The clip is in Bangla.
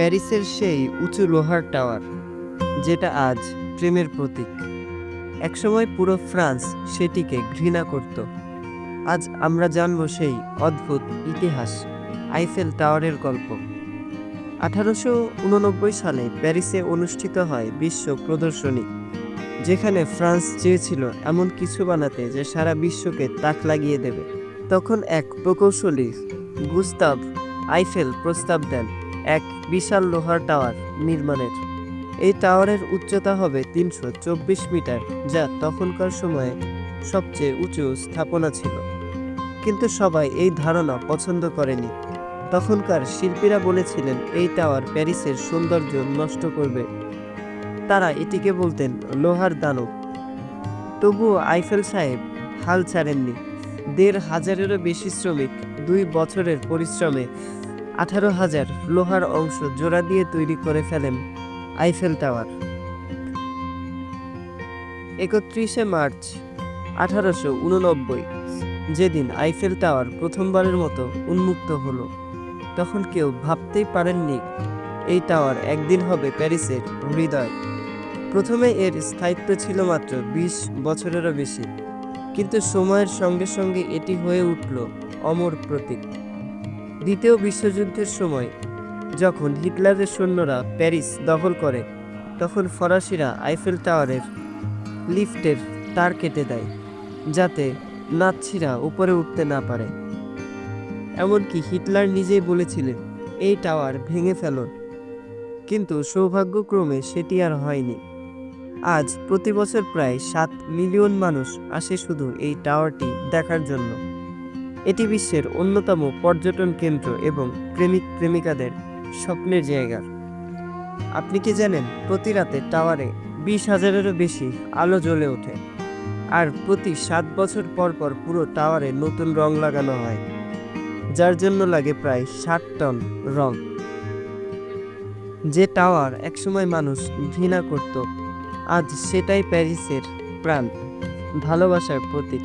প্যারিসের সেই উঁচু লোহার টাওয়ার, যেটা আজ প্রেমের প্রতীক। একসময় পুরো ফ্রান্স সেটিকে ঘৃণা করত। আজ আমরা জানব সেই অদ্ভুত ইতিহাস, আইফেল টাওয়ারের গল্প। আঠারোশো উননব্বই সালে প্যারিসে অনুষ্ঠিত হয় বিশ্ব প্রদর্শনী, যেখানে ফ্রান্স চেয়েছিল এমন কিছু বানাতে যে সারা বিশ্বকে তাক লাগিয়ে দেবে। তখন এক প্রকৌশলী গুস্তাভ আইফেল প্রস্তাব দেন এক বিশাল লোহার টাওয়ার নির্মাণের। এই টাওয়ারের উচ্চতা হবে তিনশো চব্বিশ মিটার, যা তখনকার সময়ে সবচেয়ে উঁচু স্থাপনা ছিল। কিন্তু সবাই এই ধারণা পছন্দ করেনি। তখনকার শিল্পীরা বলেছিলেন, এই টাওয়ার প্যারিসের সৌন্দর্য নষ্ট করবে। তারা এটিকে বলতেন লোহার দানব। তবুও আইফেল সাহেব হাল ছাড়েননি। দেড় হাজারেরও বেশি শ্রমিক দুই বছরের পরিশ্রমে আঠারো হাজার লোহার অংশ জোড়া দিয়ে তৈরি করে ফেলেন আইফেল টাওয়ার। একত্রিশে মার্চ আঠারোশো উননব্বই, যেদিন আইফেল টাওয়ার প্রথমবারের মতো উন্মুক্ত হলো। তখন কেউ ভাবতেই পারেননি, এই টাওয়ার একদিন হবে প্যারিসের হৃদয়। প্রথমে এর স্থায়িত্ব ছিল মাত্র বিশ বছরেরও বেশি, কিন্তু সময়ের সঙ্গে সঙ্গে এটি হয়ে উঠল অমর প্রতীক। দ্বিতীয় বিশ্বযুদ্ধের সময়, যখন হিটলারের সৈন্যরা প্যারিস দখল করে, তখন ফরাসিরা আইফেল টাওয়ারের লিফটের তার কেটে দেয়, যাতে নাৎসিরা উপরে উঠতে না পারে। এমনকি হিটলার নিজেই বলেছিলেন, এই টাওয়ার ভেঙে ফেলুন কিন্তু সৌভাগ্যক্রমে সেটি আর হয়নি। আজ প্রতি বছর প্রায় সাত মিলিয়ন মানুষ আসে শুধু এই টাওয়ারটি দেখার জন্য। এটি বিশ্বের অন্যতম পর্যটন কেন্দ্র এবং প্রেমিক প্রেমিকাদের স্বপ্নের জায়গা। আপনি কি জানেন, প্রতি রাতে টাওয়ারে বিশ হাজারেরও বেশি আলো জ্বলে ওঠে। আর প্রতি সাত বছর পর পর পুরো টাওয়ারে নতুন রং লাগানো হয়, যার জন্য লাগে প্রায় ষাট টন রং। যে টাওয়ার একসময় মানুষ ঘৃণা করত, আজ সেটাই প্যারিসের প্রাণ, ভালোবাসার প্রতীক।